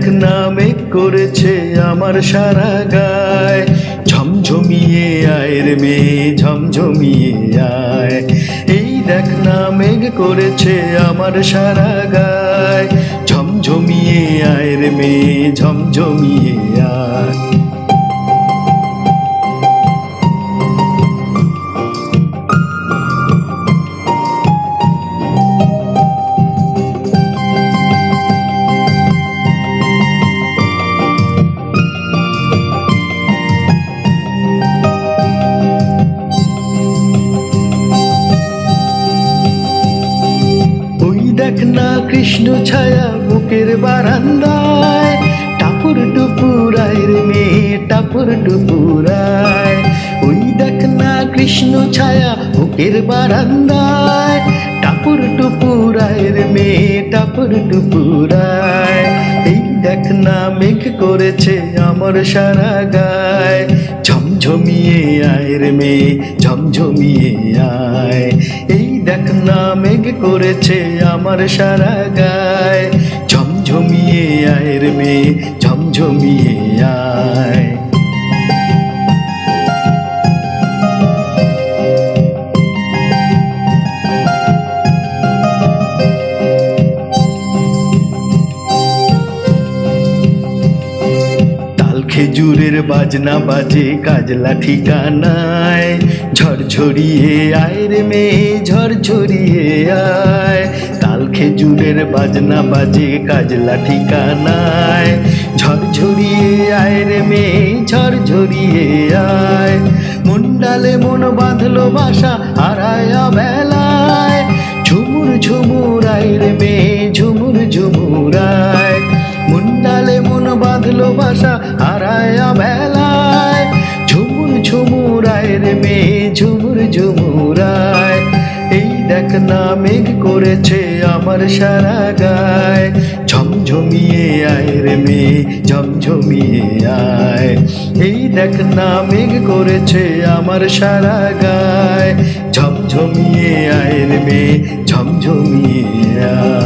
দেখ নামে করেছে আমার সারা গায়। ঝমঝমিয়ে আয়ের মেয়ে, ঝমঝমিয়ে আয়। এই দেখ না মেঘ করেছে আমার সারা গায়। ঝমঝমিয়ে আয়ের মেয়ে, ঝমঝমিয়ে আয়। না কৃষ্ণ ছায়া বুকের বারান্দায়। টাপুর টুপুরায় রে মেয়ে, টাপুর টুপুরায়। ওই দেখ না কৃষ্ণ ছায়া বুকের বারান্দায়। টাপুর টুপুরায় রে মেয়ে, টাপুর টুপুরায়। এই দেখ না মেঘ করেছে আমার সারা গায়। ঝমঝমিয়ে আয় রে মেয়ে, ঝমঝমিয়ে আয়। এই দেখ না মেঘ করেছে আমার সারা গায়। ঝমঝমিয়ে আয়ের মেয়ে ঝমঝমিয়ে আয়। খেজুরের বাজনা বাজে কাজলা ঠিকানায়। ঝরঝরিয়ে আয় রে মেয়ে, ঝরঝরিয়ে আয়। তাল খেজুরের বাজনা বাজে কাজলা ঠিকানায়। ঝরঝরিয়ে আয় রে মেয়ে, ঝরঝরিয়ে আয়। মুন্ডালে মন বাঁধলো বাসা, হারায় বেলায়। ঝুমুর ঝুমুর আয় রে মেয়ে, ঝুমুর ঝুমুর আয়। বাঁধলো বাসা হারায় বেলায়। ঝুমুর ঝুমুর আয় রে মেয়ে, ঝুমুর ঝুমুর আয় এই দেখ না মেঘ করেছে আমার সারা গায়। ঝমঝমিয়ে আয় রে মেয়ে, ঝমঝমিয়ে আয়। এই দেখ না মেঘ করেছে আমার সারা গায়। ঝমঝমিয়ে আয় রে মেয়ে, ঝমঝমিয়ে আয়।